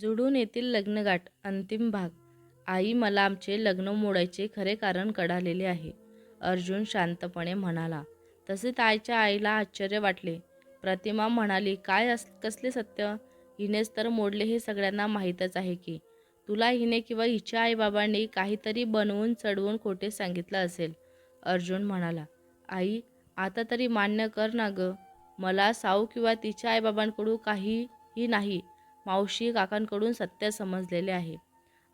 जुडून येतील लग्नगाठ अंतिम भाग. आई मला आमचे लग्न मोडायचे खरे कारण कळालेले आहे. अर्जुन शांतपणे म्हणाला. तसे ताईच्या आईला आश्चर्य वाटले. प्रतिमा म्हणाली काय अस कसले सत्य? हिनेच तर मोडले हे सगळ्यांना माहीतच आहे की. तुला हिने किंवा हिच्या आईबाबांनी काहीतरी बनवून चढवून खोटे सांगितलं असेल. अर्जुन म्हणाला आई आता तरी मान्य कर ना ग. मला साऊ किंवा तिच्या आईबाबांकडून काहीही नाही. मावशी काकांकडून सत्य समजलेले आहे.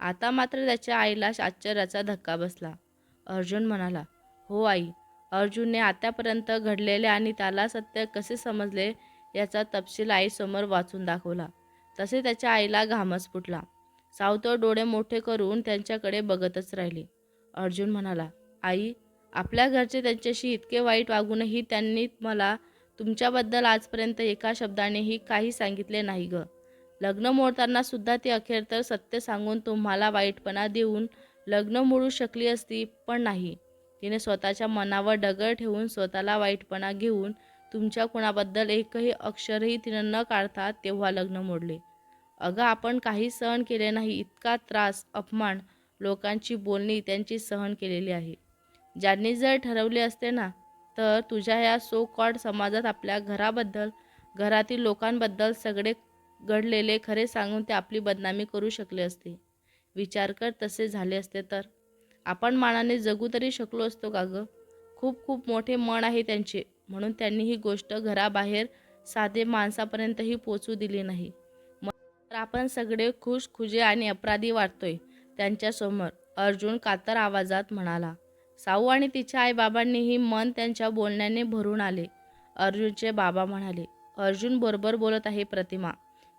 आता मात्र त्याच्या आईला आश्चर्याचा धक्का बसला. अर्जुन म्हणाला हो आई अर्जुनने आतापर्यंत घडलेले आणि त्याला सत्य कसे समजले याचा तपशील आईसमोर वाचून दाखवला. तसे त्याच्या आईला घामच फुटला. सावतो डोळे मोठे करून त्यांच्याकडे बघतच राहिले. अर्जुन म्हणाला आई आपल्या घरचे त्यांच्याशी इतके वाईट वागूनही त्यांनी मला तुमच्याबद्दल आजपर्यंत एका शब्दानेही काही सांगितले नाही ग. लग्न मोडताना सुद्धा ती अखेर तर सत्य सांगून तुम्हाला वाईटपणा देऊन लग्न मोडू शकली असती पण नाही. तिने स्वतःच्या मनावर डगर ठेवून स्वतःला वाईटपणा घेऊन तुमच्या कुणाबद्दल एकही अक्षरही तिनं न काढता तेव्हा लग्न मोडले. अगं आपण काही सहन केले नाही इतका त्रास अपमान लोकांची बोलणी त्यांची सहन केलेली आहे. ज्यांनी जर ठरवले असते ना तर तुझ्या या सो कॉड समाजात आपल्या घराबद्दल घरातील लोकांबद्दल सगळे घडलेले खरे सांगून ते आपली बदनामी करू शकले असते. विचार कर तसे झाले असते तर. आपण मानाने जगू तरी शकलो असतो का गं? खूप खूप मोठे मन आहे त्यांचे. म्हणून त्यांनी ही गोष्ट घराबाहेर साधे माणसापर्यंतही पोचू दिली नाही. तर आपण सगळे खुश खुजे आणि अपराधी वाटतोय त्यांच्यासमोर अर्जुन कातर आवाजात म्हणाला साऊ आणि तिच्या आईबाबांनीही मन त्यांच्या बोलण्याने भरून आले. अर्जुनचे बाबा म्हणाले अर्जुन बरोबर बोलत आहे प्रतिमा.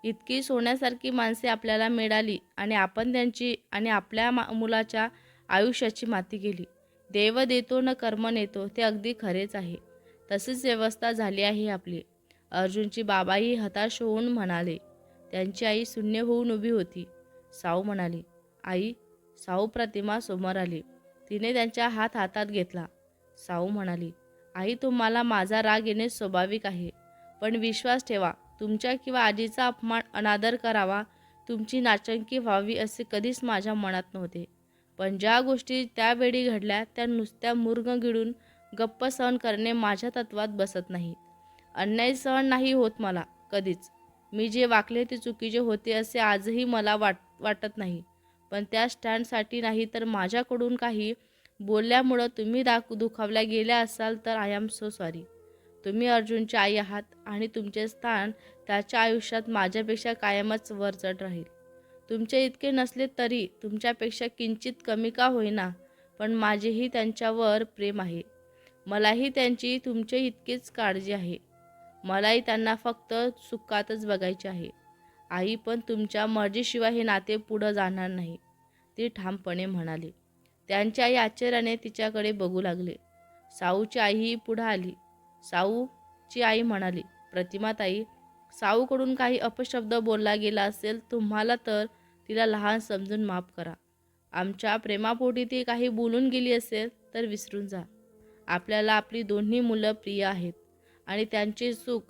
इतकी सोन्यासारखी माणसे आपल्याला मिळाली आणि आपण त्यांची आणि आपल्या मा मुलाच्या आयुष्याची माती केली. देव देतो न कर्म नेतो ते अगदी खरेच आहे. तशीच व्यवस्था झाली आहे आपली. अर्जुनची बाबाही हताश होऊन म्हणाले त्यांची आई शून्य होऊन उभी होती. साऊ म्हणाली आई साऊ प्रतिमा समोर आली. तिने त्यांच्या हात हातात घेतला. साऊ म्हणाली आई तुम्हाला माझा राग येणे स्वाभाविक आहे. पण विश्वास ठेवा तुमच्या किंवा आजीचा अपमान अनादर करावा तुमची नाचंकी व्हावी असे कधीच माझ्या मनात नव्हते. पण ज्या गोष्टी त्यावेळी घडल्या त्या नुसत्या मुर्ग गिळून गप्प सहन करणे माझ्या तत्वात बसत नाही. अन्याय सहन नाही होत मला कधीच. मी जे वाकले ते चुकीचे होते असे आजही मला वाट वाटत नाही. पण त्या स्टँडसाठी नाही तर माझ्याकडून काही बोलल्यामुळं तुम्ही दाख दुखावल्या गेल्या असाल तर आय एम सो सॉरी. तुम्ही अर्जुनची आई आहात आणि तुमचे स्थान त्याच्या आयुष्यात माझ्यापेक्षा कायमच वरचढ राहील. तुमचे इतके नसले तरी तुमच्यापेक्षा किंचित कमी का होईना पण माझेही त्यांच्यावर प्रेम आहे. मलाही त्यांची तुमचे इतकीच काळजी आहे. मलाही त्यांना फक्त सुखातच बघायचे आहे. आई पण तुमच्या मर्जीशिवाय हे नाते पुढं जाणार नाही ती ठामपणे म्हणाली. त्यांची आई आश्चर्याने तिच्याकडे बघू लागले. साऊची आईही पुढं आली. साऊची आई म्हणाली प्रतिमाताई साऊकडून काही अपशब्द बोलला गेला असेल तुम्हाला तर तिला लहान समजून माफ करा. आमच्या प्रेमापोटी ती काही बोलून गेली असेल तर विसरून जा. आपल्याला आपली दोन्ही मुलं प्रिय आहेत आणि त्यांचे सुख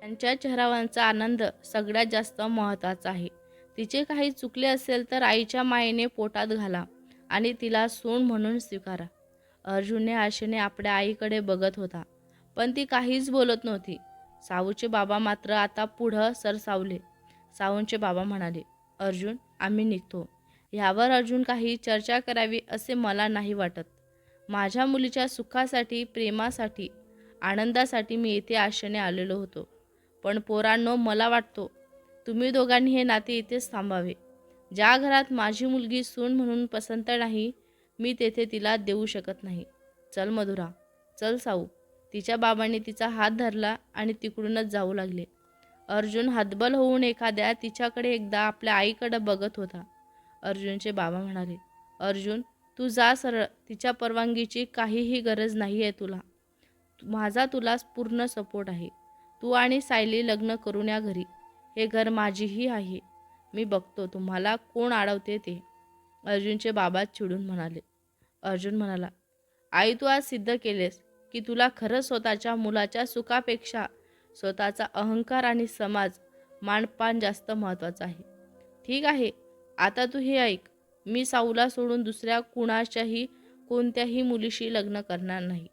त्यांच्या चेहरावांचा आनंद सगळ्यात जास्त महत्त्वाचा आहे. तिचे काही चुकले असेल तर आईच्या मायेने पोटात घाला आणि तिला सून म्हणून स्वीकारा. अर्जुनने आशेने आपल्या आईकडे बघत होता. पण ती काहीच बोलत नव्हती. साऊचे बाबा मात्र आता पुढं सरसावले. साऊंचे बाबा म्हणाले अर्जुन आम्ही निघतो. ह्यावर अर्जुन काही चर्चा करावी असे मला नाही वाटत. माझ्या मुलीच्या सुखासाठी प्रेमासाठी आनंदासाठी मी इथे आशेने आलेलो होतो. पण पोरांनो मला वाटतो तुम्ही दोघांनी हे नाते इथेच थांबावे. ज्या घरात माझी मुलगी सून म्हणून पसंत नाही मी तेथे तिला देऊ शकत नाही. चल मधुरा. चल साऊ तिच्या बाबांनी तिचा हात धरला आणि तिकडूनच जाऊ लागले. अर्जुन हतबल होऊन एखाद्या तिच्याकडे एकदा आपल्या आईकडं बघत होता. अर्जुनचे बाबा म्हणाले अर्जुन तू जा सरळ. तिच्या परवानगीची काहीही गरज नाही आहे तुला. माझा तुला पूर्ण सपोर्ट आहे. तू आणि सायली लग्न करून या घरी. हे घर माझीही आहे. मी बघतो तुम्हाला कोण अडवते ते. अर्जुनचे बाबा चिडून म्हणाले. अर्जुन म्हणाला आई तू आज सिद्ध केलेस. की तुला खरं स्वतःच्या मुलाच्या सुखापेक्षा स्वतःचा अहंकार आणि समाज मानपान जास्त महत्त्वाचा आहे. ठीक आहे आता तू हे ऐक. मी साऊला सोडून दुसऱ्या कुणाच्याही कोणत्याही मुलीशी लग्न करणार नाही.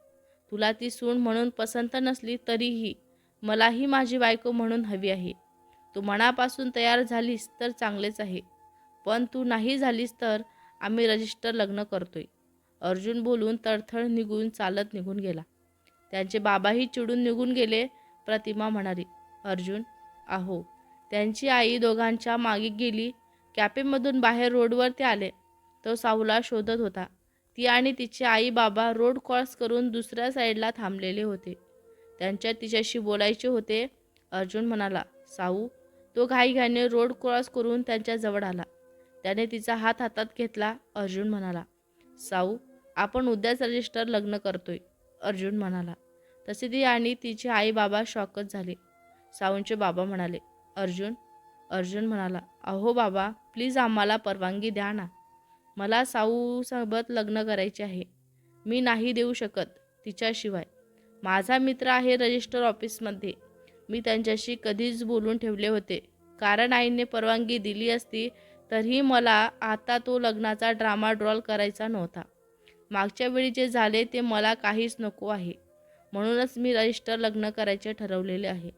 तुला ती सून म्हणून पसंत नसली तरीही मलाही माझी बायको म्हणून हवी आहे. तू मनापासून तयार झालीस तर चांगलेच आहे. पण तू नाही झालीस तर आम्ही रजिस्टर लग्न करतोय. अर्जुन बोलून तडथड निघून चालत निघून गेला. त्यांचे बाबाही चिडून निघून गेले. प्रतिमा म्हणाली अर्जुन आहो त्यांची आई दोघांच्या मागे गेली. कॅफेमधून बाहेर रोडवर ते आले. तो साहूला शोधत होता. ती आणि तिची आई बाबा रोड क्रॉस करून दुसऱ्या साईडला थांबलेले होते. त्यांच्या तिच्याशी बोलायचे होते. अर्जुन म्हणाला साऊ तो घाईघाईने रोड क्रॉस करून त्यांच्याजवळ आला. त्याने तिचा हात हातात घेतला. अर्जुन म्हणाला साऊ आपण उद्याच रजिस्टर लग्न करतोय अर्जुन म्हणाला. तसे ती आणि तिचे आई बाबा शॉकच झाले. साऊंचे बाबा म्हणाले अर्जुन अर्जुन म्हणाला अहो बाबा प्लीज आम्हाला परवानगी द्या ना. मला साऊसोबत लग्न करायचे आहे. मी नाही देऊ शकत तिच्याशिवाय. माझा मित्र आहे रजिस्टर ऑफिसमध्ये. मी त्यांच्याशी कधीच बोलून ठेवले होते. कारण आईने परवानगी दिली असती तरीही मला आता तो लग्नाचा ड्रामा ड्रॉल करायचा नव्हता. मागच्या वेळी जे झाले ते मला काहीच नको आहे. म्हणूनच मी रजिस्टर लग्न करायचे ठरवलेले आहे.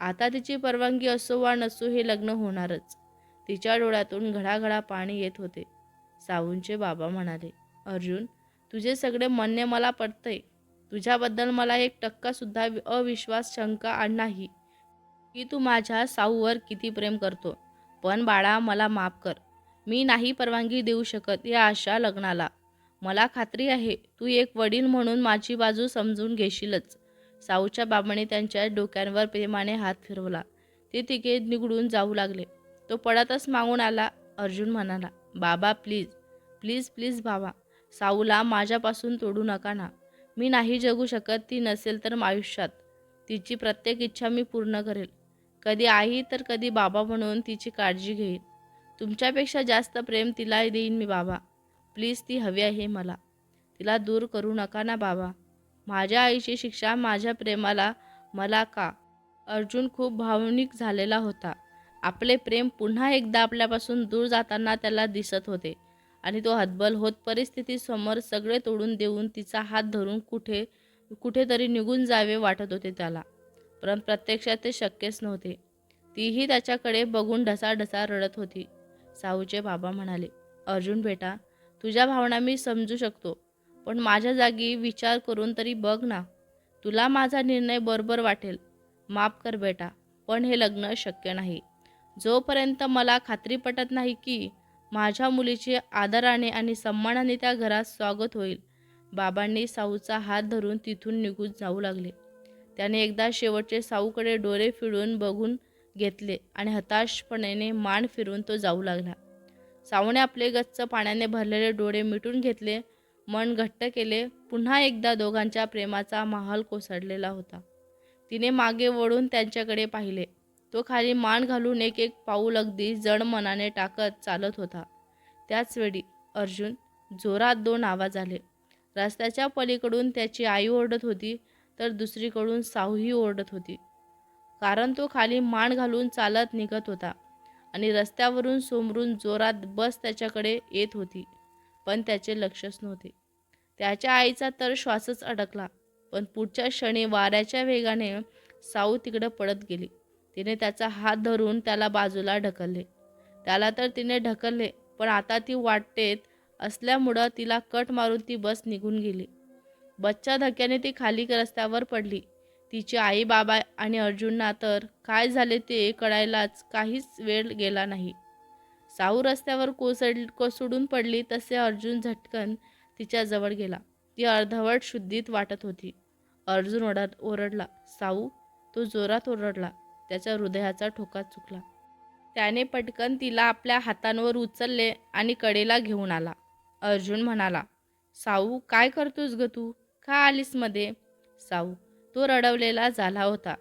आता तिची परवानगी असो वा नसो हे लग्न होणारच. तिच्या डोळ्यातून घडाघडा पाणी येत होते. सावूंचे बाबा म्हणाले अर्जुन तुझे सगळे म्हणणे मला पटतंय. तुझ्याबद्दल मला एक टक्कासुद्धा अविश्वास शंका आड नाही. की तू माझ्या साऊवर किती प्रेम करतो? पण बाळा मला माफ कर. मी नाही परवानगी देऊ शकत या अशा लग्नाला. मला खात्री आहे तू एक वडील म्हणून माझी बाजू समजून घेशीलच. साऊच्या बाबाने त्यांच्या डोक्यांवर प्रेमाने हात फिरवला. ते तिघे निघडून जाऊ लागले. तो पडतच मागून आला. अर्जुन म्हणाला बाबा प्लीज प्लीज प्लीज बाबा साऊला माझ्यापासून तोडू नका ना. मी नाही जगू शकत ती नसेल तर आयुष्यात. तिची प्रत्येक इच्छा मी पूर्ण करेल. कधी आई तर कधी बाबा म्हणून तिची काळजी घेईन. तुमच्यापेक्षा जास्त प्रेम तिला देईन मी बाबा. प्लीज ती हवी आहे मला. तिला दूर करू नका ना बाबा. माझ्या आईची शिक्षा माझ्या प्रेमाला मला का? अर्जुन खूप भावनिक झालेला होता. आपले प्रेम पुन्हा एकदा आपल्यापासून दूर जाताना त्याला दिसत होते. आणि तो हतबल होत परिस्थितीसमोर सगळे तोडून देऊन तिचा हात धरून कुठे कुठेतरी निघून जावे वाटत होते त्याला. पण प्रत्यक्षात ते शक्यच नव्हते. तीही त्याच्याकडे बघून ढसाढसा रडत होती. साहूचे बाबा म्हणाले अर्जुन बेटा तुझ्या भावना मी समजू शकतो पण माझ्या जागी विचार करून तरी बघ ना. तुला माझा निर्णय बरोबर वाटेल. माफ कर बेटा पण हे लग्न शक्य नाही. जोपर्यंत मला खात्री पटत नाही की माझ्या मुलीचे आदराने आणि सन्मानाने त्या घरात स्वागत होईल बाबांनी साऊचा हात धरून तिथून निघून जाऊ लागले. त्याने एकदा शेवटचे साऊकडे डोळे फिरून बघून घेतले आणि हताशपणे मान फिरून तो जाऊ लागला. साऊने आपले गच्च पाण्याने भरलेले डोळे मिटून घेतले मन घट्ट केले पुन्हा एकदा दोघांच्या प्रेमाचा महाल कोसळलेला होता. तिने मागे वळून त्यांच्याकडे पाहिले. तो खाली मान घालून एक एक पाऊल अगदी जड मनाने टाकत चालत होता. त्याचवेळी अर्जुन जोरात दोन आवाज आले. रस्त्याच्या पलीकडून त्याची आई ओरडत होती तर दुसरीकडून साऊही ओरडत होती. कारण तो खाली मान घालून चालत निघत होता आणि रस्त्यावरून सोमरून जोरात बस त्याच्याकडे येत होती पण त्याचे लक्षच नव्हते. त्याच्या आईचा तर श्वासच अडकला पण पुढच्या क्षणी वाऱ्याच्या वेगाने साऊ तिकडं पडत गेली. तिने त्याचा हात धरून त्याला बाजूला ढकलले. त्याला तर तिने ढकलले पण आता ती वाटतेत असल्यामुळं तिला कट मारून ती बस निघून गेली. बच्चा धक्क्याने ती खाली रस्त्यावर पडली. तिची आई बाबा आणि अर्जुनना तर काय झाले ते कळायलाच काहीच वेळ गेला नाही. साऊ रस्त्यावर कोसड कोसडून पडली तसे अर्जुन झटकन तिच्याजवळ गेला. ती अर्धवट शुद्धीत वाटत होती. अर्जुन ओढा ओरडला साऊ तो जोरात ओरडला. त्याच्या हृदयाचा ठोका चुकला. त्याने पटकन तिला आपल्या हातांवर उचलले आणि कडेला घेऊन आला. अर्जुन म्हणाला साऊ काय करतोस ग तू? का आलीसमध्ये साऊ. तो रडवलेला झाला होता.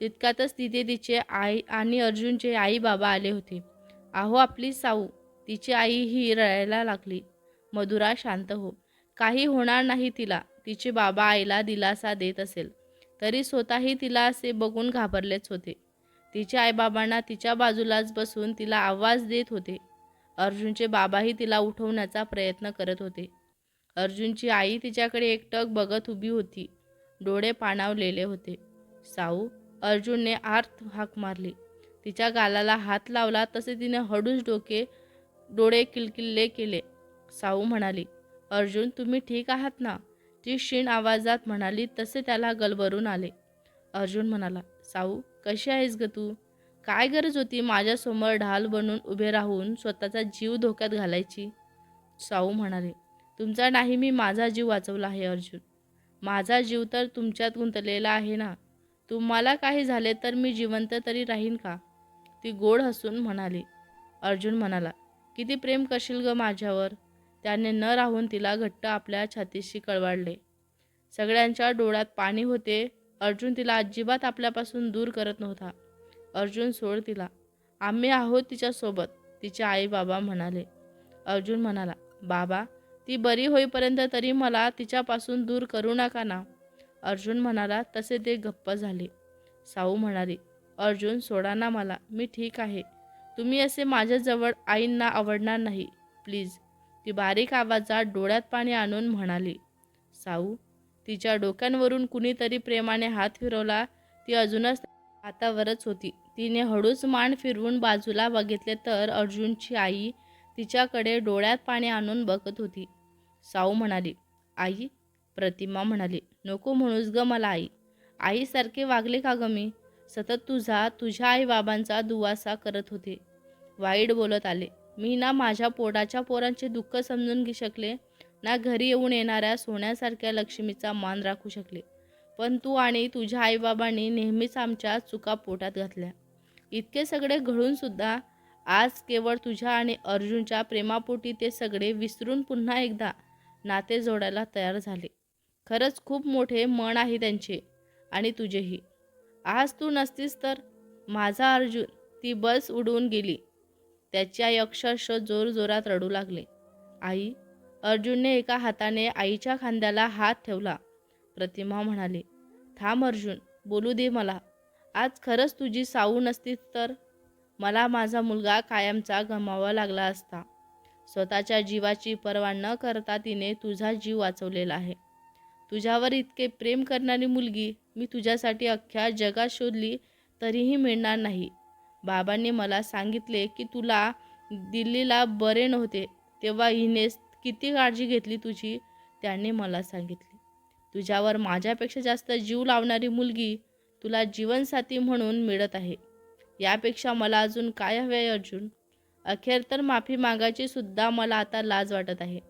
तितक्यातच तिथे तिचे आई आणि अर्जुनचे आई बाबा आले होते. आहो आपली साऊ. तिची आई ही रडायला लागली. मधुरा शांत हो. काही होणार नाही तिला. तिचे बाबा आईला दिलासा देत असेल. तरी स्वतःही तिला असे बघून घाबरलेच होते. तिच्या आईबाबांना तिच्या बाजूलाच बसून तिला आवाज देत होते. अर्जुनचे बाबाही तिला उठवण्याचा प्रयत्न करत होते. अर्जुनची आई तिच्याकडे एकटक बघत उभी होती. डोळे पाणावलेले होते. साऊ अर्जुनने आर्थ हाक मारली. तिच्या गालाला हात लावला तसे तिने हळूच डोके डोळे किलकिल्ले केले. साऊ म्हणाली अर्जुन तुम्ही ठीक आहात ना? ती क्षीण आवाजात म्हणाली तसे त्याला गलबरून आले. अर्जुन म्हणाला साऊ कशी आहेस ग तू? काय गरज होती माझ्यासमोर ढाल बनून उभे राहून स्वतःचा जीव धोक्यात घालायची? साऊ म्हणाले तुमचा नाही मी माझा जीव वाचवला आहे अर्जुन. माझा जीव तर तुमच्यात गुंतलेला आहे ना? तुम्हाला काही झाले तर मी जिवंत तरी राहीन का? ती गोड हसून म्हणाली. अर्जुन म्हणाला किती प्रेम करशील ग माझ्यावर? त्याने न राहून तिला घट्ट आपल्या छातीशी कळवाडले. सगळ्यांच्या डोळ्यात पाणी होते. अर्जुन तिला अजिबात आपल्यापासून दूर करत नव्हता. अर्जुन सोड तिला. आम्ही आहोत तिच्यासोबत तिचे आई बाबा म्हणाले. अर्जुन म्हणाला बाबा ती बरी होईपर्यंत तरी मला तिच्यापासून दूर करू नका ना. अर्जुन म्हणाला तसे ते गप्प झाले. साऊ म्हणाली अर्जुन सोडा ना मला मी ठीक आहे. तुम्ही असे माझ्याजवळ आईंना आवडणार नाही प्लीज. ती बारीक आवाजात डोळ्यात पाणी आणून म्हणाली साऊ तिच्या डोक्यांवरून कुणीतरी प्रेमाने हात फिरवला ती अजूनच हातावरच होती. तिने हळूच मान फिरवून बाजूला बघितले तर अर्जुनची आई तिच्याकडे डोळ्यात पाणी आणून बघत होती. साऊ म्हणाली आई प्रतिमा म्हणाली नको म्हणूस ग मला आई. आईसारखे वागले का ग मी? सतत तुझा तुझ्या आईबाबांचा दुवासा करत होते. वाईट बोलत आले मी ना माझ्या पोटाच्या पोरांचे दुःख समजून घे शकले ना घरी येऊन येणाऱ्या सोन्यासारख्या लक्ष्मीचा मान राखू शकले. पण तू आणि तुझ्या आईबाबांनी नेहमीच आमच्या चुका पोटात घातल्या. इतके सगळे घडूनसुद्धा सुद्धा आज केवळ तुझ्या आणि अर्जुनच्या प्रेमापोटी ते सगळे विसरून पुन्हा एकदा नाते जोडायला तयार झाले. खरंच खूप मोठे मन आहे त्यांचे आणि तुझेही. आज तू नसतीस तर माझा अर्जुन ती बस उडवून गेली. त्याची आई अक्षरशः जोरजोरात रडू लागले. आई अर्जुनने एका हाताने आईच्या खांद्याला हात ठेवला. प्रतिमा म्हणाली थांब अर्जुन बोलू दे मला. आज खरंच तुझी साऊ नसतीस तर मला माझा मुलगा कायमचा गमावा लागला असता. स्वतःच्या जीवाची पर्वा न करता तिने तुझा जीव वाचवलेला आहे. तुझ्यावर इतके प्रेम करणारी मुलगी मी तुझ्यासाठी अख्ख्या जगात शोधली तरीही मिळणार नाही. बाबांनी मला सांगितले की तुला दिल्लीला बरे नव्हते तेव्हा हिने किती काळजी घेतली तुझी? त्याने मला सांगितले. तुझ्यावर माझ्यापेक्षा जास्त जीव लावणारी मुलगी तुला जीवनसाथी म्हणून मिळत आहे. यापेक्षा मला अजून काय हवे आहे अर्जुन? अखेर तर माफी मागायची सुद्धा मला आता लाज वाटत आहे.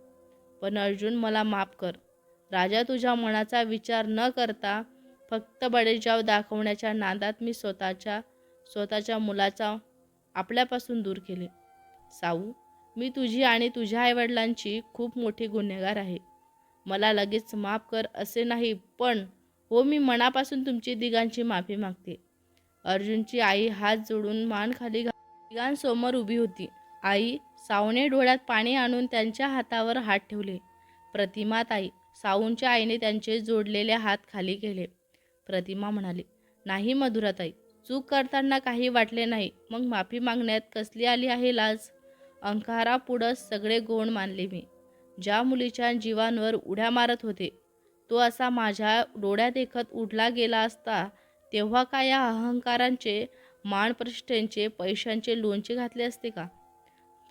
पण अर्जुन मला माफ कर. राजा तुझ्या मनाचा विचार न करता फक्त बडेजाव दाखवण्याच्या नादात मी स्वतःच्या स्वतःच्या मुलाचा आपल्यापासून दूर केले. साऊ मी तुझी आणि तुझ्या आईवडिलांची खूप मोठी गुन्हेगार आहे. मला लगेच माफ कर असे नाही पण हो मी मनापासून तुमची दिगांची माफी मागते. अर्जुनची आई हात जोडून मान खाली घा उभी होती. आई सावने डोळ्यात पाणी आणून त्यांच्या हातावर हात ठेवले. प्रतिमा ताई साऊंच्या आईने त्यांचे जोडलेले हात खाली केले. प्रतिमा म्हणाली नाही मधुराताई चूक करताना काही वाटले नाही. मग माफी मागण्यात कसली आली आहे लाज अंकारापुढं सगळे गोण मानले मी. ज्या मुलीच्या जीवांवर उड्या मारत होते तो असा माझ्या डोळ्यात देखत उडला गेला असता तेव्हा का या अहंकारांचे मानप्रतिष्ठेंचे पैशांचे लोणचे घातले असते का?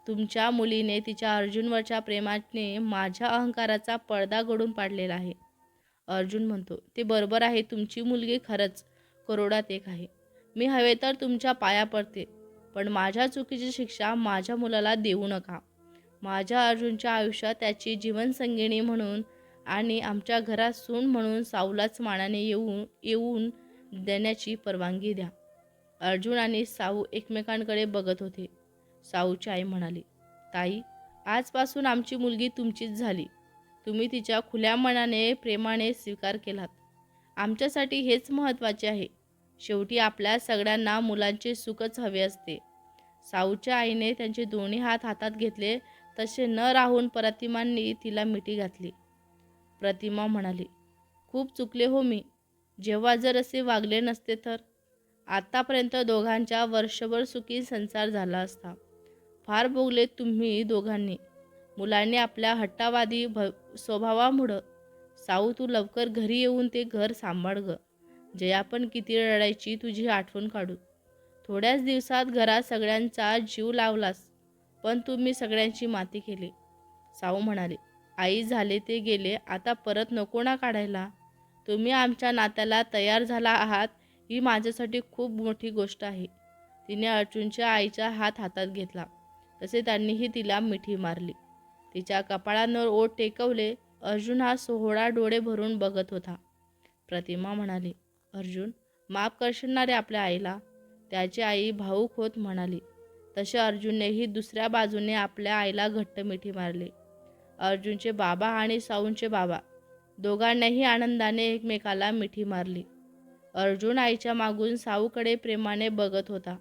तुमच्या मुलीने तिच्या अर्जुनवरच्या प्रेमाने माझ्या अहंकाराचा पडदा घडून पाडलेला आहे. अर्जुन म्हणतो ते बरोबर आहे तुमची मुलगी खरंच करोडात एक आहे. मी हवे तर तुमच्या पाया पडते पण माझ्या चुकीची शिक्षा माझ्या मुलाला देऊ नका. माझ्या अर्जुनच्या आयुष्यात त्याची जीवनसंगिणी म्हणून आणि आमच्या घरात सून म्हणून सावलाच मानाने येऊन येऊन देण्याची परवानगी द्या. अर्जुन आणि साऊ एकमेकांकडे बघत होते. साऊची आई म्हणाली ताई आजपासून आमची मुलगी तुमचीच झाली. तुम्ही तिच्या खुल्या मनाने प्रेमाने स्वीकार केलात. आमच्यासाठी हेच महत्त्वाचे आहे. शेवटी आपल्या सगळ्यांना मुलांचे सुखच हवे असते. साऊच्या आईने त्यांचे दोन्ही हात हातात घेतले तसे न राहून प्रतिमांनी तिला मिठी घातली. प्रतिमा म्हणाली खूप चुकले हो मी. जेव्हा जर असे वागले नसते तर? आतापर्यंत दोघांच्या वर्षभर सुखी संसार झाला असता. फार भोगले तुम्ही दोघांनी. मुलांनी आपल्या हट्टावादी भ स्वभावामुळं. साऊ तू लवकर घरी येऊन ते घर सांभाळ ग. जया पण किती रडायची तुझी आठवण काढू थोड्याच दिवसात घरात सगळ्यांचा जीव लावलास पण तुम्ही सगळ्यांची माती केली. साऊ म्हणाले आई झाले ते गेले आता परत नको ना काढायला. तुम्ही आमच्या नात्याला तयार झाला आहात ही माझ्यासाठी खूप मोठी गोष्ट आहे. तिने अर्जुनच्या आईचा हात हातात घेतला. तसे त्यांनीही तिला मिठी मारली. तिच्या कपाळांवर ओठ टेकवले अर्जुन हा सोहळा डोळे भरून बघत होता. प्रतिमा म्हणाली अर्जुन माफ करशणारे आपल्या आईला? त्याची आई भाऊक होत म्हणाली. तसे अर्जुननेही दुसऱ्या बाजूने आपल्या आईला घट्ट मिठी मारली. अर्जुनचे बाबा आणि साऊंचे बाबा दोघांनाही आनंदाने एकमेकाला मिठी मारली. अर्जुन आईच्या मागून साऊकडे प्रेमाने बघत होता.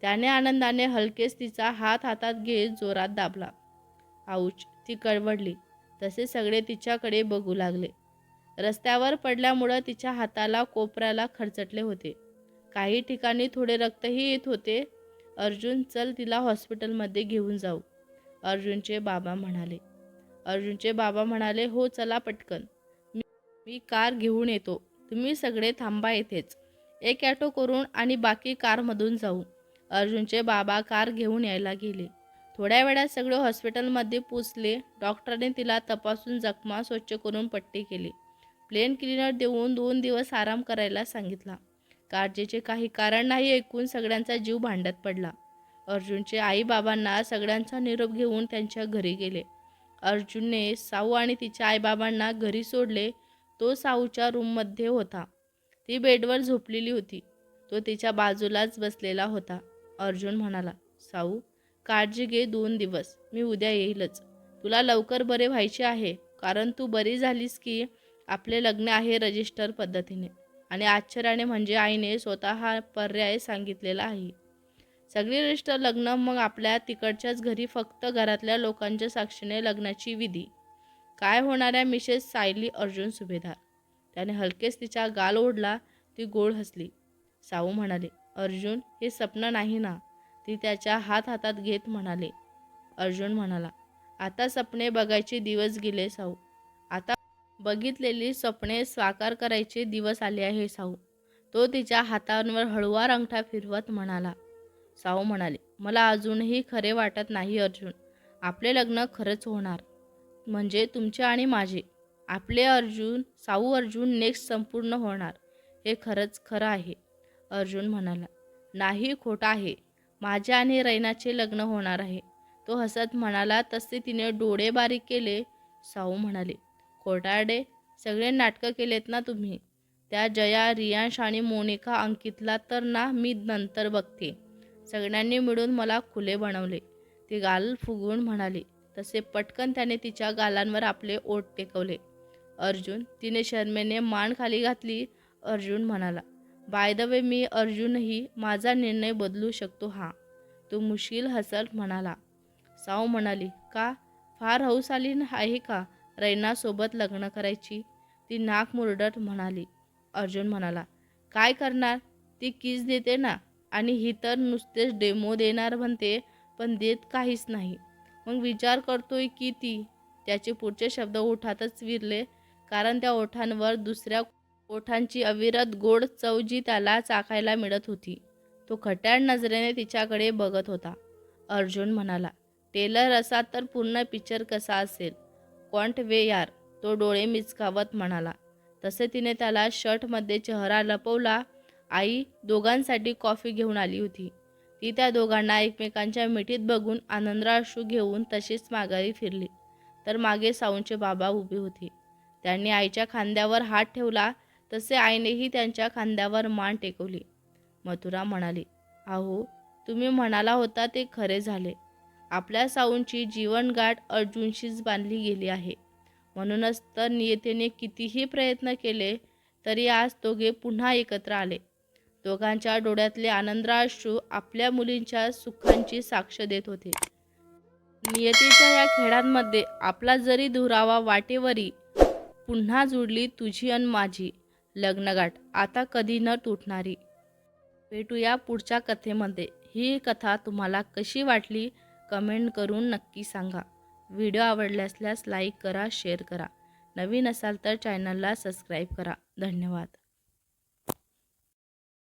त्याने आनंदाने हलकेच तिचा हात हातात घेत जोरात दाबला. आऊच ती कळवडली. तसे सगळे तिच्याकडे बघू लागले. रस्त्यावर पडल्यामुळं तिच्या हाताला कोपऱ्याला खरचटले होते. काही ठिकाणी थोडे रक्तही येत होते. अर्जुन चल तिला हॉस्पिटलमध्ये घेऊन जाऊ अर्जुनचे बाबा म्हणाले. अर्जुनचे बाबा म्हणाले हो चला पटकन. मी कार घेऊन येतो. तुम्ही सगळे थांबा येथेच. एक ॲटो करून आणि बाकी कारमधून जाऊ. अर्जुनचे बाबा कार घेऊन यायला गेले. थोड्या वेळात सगळे हॉस्पिटलमध्ये पोचले. डॉक्टरने तिला तपासून जखमा स्वच्छ करून पट्टी केली. प्लेन क्लिनर देऊन दोन दिवस आराम करायला सांगितला. काळजीचे काही कारण नाही ऐकून सगळ्यांचा जीव भांड्यात पडला. अर्जुनचे आईबाबांना सगळ्यांचा निरोप घेऊन त्यांच्या घरी गेले. अर्जुनने साऊ आणि तिच्या आईबाबांना घरी सोडले. तो साऊच्या रूममध्ये होता. ती बेडवर झोपलेली होती. तो तिच्या बाजूलाच बसलेला होता. अर्जुन म्हणाला साऊ काळजी घे दोन दिवस. मी उद्या येईलच. तुला लवकर बरे व्हायचे आहे. कारण तू बरी झालीस की आपले लग्न आहे रजिस्टर पद्धतीने. आणि आश्चर्याने म्हणजे आईने स्वतः हा पर्याय सांगितलेला आहे. सगळी रजिस्टर लग्न मग आपल्या तिकडच्याच घरी फक्त घरातल्या लोकांच्या साक्षीने लग्नाची विधी. काय होणाऱ्या मिसेस सायली अर्जुन सुभेदार? त्याने हलकेच तिच्या गाल ओढला ती गोड हसली. साऊ म्हणाले अर्जुन हे स्वप्न नाही ना? ती त्याच्या हात हातात घेत म्हणाले. अर्जुन म्हणाला आता स्वप्ने बघायचे दिवस गेले साऊ. आता बघितलेली स्वप्ने साकार करायचे दिवस आले आहे साऊ. तो तिच्या हातांवर हळुवार अंगठा फिरवत म्हणाला. साऊ म्हणाले मला अजूनही खरे वाटत नाही अर्जुन. आपले लग्न खरंच होणार. म्हणजे तुमचे आणि माझे. आपले अर्जुन साऊ अर्जुन नेक्स्ट संपूर्ण होणार. हे खरंच खरं आहे अर्जुन म्हणाला. नाही खोटं आहे. माझ्या आणि रैनाचे लग्न होणार आहे. तो हसत म्हणाला तसे तिने डोळे बारीक केले. साऊ म्हणाले खोटारडे सगळे नाटकं केलेत ना तुम्ही? त्या जया रियांश आणि मोनिका अंकितला तर ना मी नंतर बघते. सगळ्यांनी मिळून मला खुले बनवले. ती गाल फुगवून म्हणाली तसे पटकन त्याने तिच्या गालांवर आपले ओठ टेकवले. अर्जुन तिने शर्मेने मान खाली घातली. अर्जुन म्हणाला बाय द वे मी अर्जुनही माझा निर्णय बदलू शकतो हा. तो मुश्किल हसत म्हणाला साऊ म्हणाली का? फार हौस आली आहे का रैनासोबत लग्न करायची? ती नाक मुरडत म्हणाली. अर्जुन म्हणाला काय करणार? ती किस देते ना? आणि ही तर नुसतेच डेमो देणार म्हणते पण देत काहीच नाही. मग विचार करतोय की ती. त्याचे पुढचे शब्द ओठातच विरले कारण त्या ओठांवर दुसऱ्या ओठांची अविरत गोड चव जी त्याला चाखायला मिळत होती तो खट्याळ नजरेने तिच्याकडे बघत होता. अर्जुन म्हणाला टेलर असा तर पूर्ण पिक्चर कसा असेल? क्वांट वे यार तो डोळे मिचकावत म्हणाला. तसे तिने त्याला शर्टमध्ये चेहरा लपवला आई दोघांसाठी कॉफी घेऊन आली होती. ती त्या दोघांना एकमेकांच्या मिठीत बघून आनंदराशू घेऊन तशीच माघारी फिरली. तर मागे साऊंचे बाबा उभे होते. त्यांनी आईच्या खांद्यावर हात ठेवला तसे आईनेही त्यांच्या खांद्यावर मान टेकवली. मथुरा म्हणाली अहो तुम्ही म्हणाला होता ते खरे झाले. आपल्या साऊंची जीवनगाठ अर्जुनशीच बांधली गेली आहे. म्हणूनच तर नियतेने कितीही प्रयत्न केले तरी आज दोघे पुन्हा एकत्र आले. दोघांच्या डोळ्यातले आनंदराश्रू आपल्या मुलींच्या सुखांची साक्ष देत होते. नियतीच्या या खेळांमध्ये आपला जरी दुरावा वाटेवरी पुन्हा जुडली तुझी अन माझी लग्नगाठ आता कधी न तुटणारी. भेटूया पुढच्या कथेमध्ये. ही कथा तुम्हाला कशी वाटली कमेंट करून नक्की सांगा. व्हिडिओ आवडला असल्यास लाईक करा शेअर करा. नवीन असाल तर चॅनलला सबस्क्राईब करा. धन्यवाद.